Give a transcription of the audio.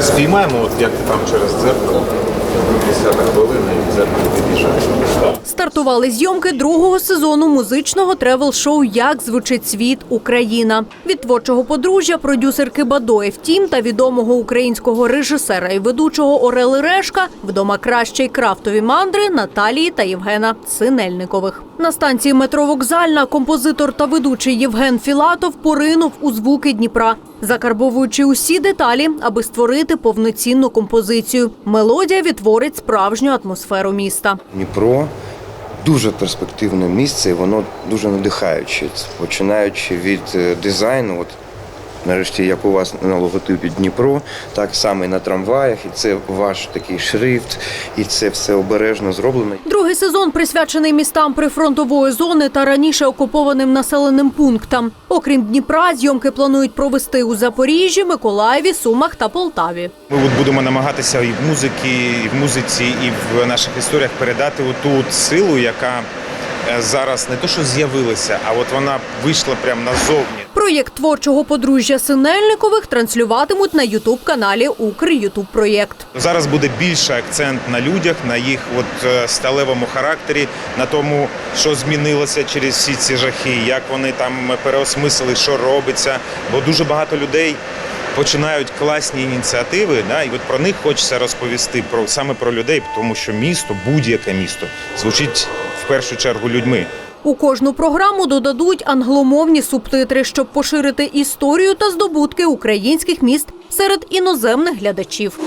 Спіймаємо, от як там через дзеркало. 10 хвилина і дзеркало під'їжджає. Стартували зйомки другого сезону музичного тревел-шоу Як звучить світ Україна від творчого подружжя продюсерки Бадоєв Тім та відомого українського режисера і ведучого Орели Решка вдома краще й крафтові мандри Наталії та Євгена Синельникових. На станції метро Вокзальна композитор та ведучий Євген Філатов поринув у звуки Дніпра, закарбовуючи усі деталі, аби створити повноцінну композицію. Мелодія відтворить справжню атмосферу міста. Дніпро дуже перспективне місце, і воно дуже надихаюче. Починаючи від е, дизайну, нарешті, як у вас на логотипі Дніпро, так само і на трамваях, і це ваш такий шрифт, і це все обережно зроблено. Другий сезон присвячений містам прифронтової зони та раніше окупованим населеним пунктам. Окрім Дніпра, зйомки планують провести у Запоріжжі, Миколаєві, Сумах та Полтаві. Ми от будемо намагатися і в музиці, і в музиці, і в наших історіях передати ту силу, яка зараз не то, що з'явилася, а от вона вийшла прямо назовні. Проєкт творчого подружжя Синельникових транслюватимуть на ютуб-каналі Укр Ютуб Проєкт. Зараз буде більше акцент на людях, на їх от е, сталевому характері, на тому, що змінилося через всі ці жахи, як вони там переосмислили, що робиться. Бо дуже багато людей починають класні ініціативи, да, і от про них хочеться розповісти про саме про людей, тому що місто, будь-яке місто, звучить в першу чергу людьми. У кожну програму додадуть англомовні субтитри, щоб поширити історію та здобутки українських міст серед іноземних глядачів.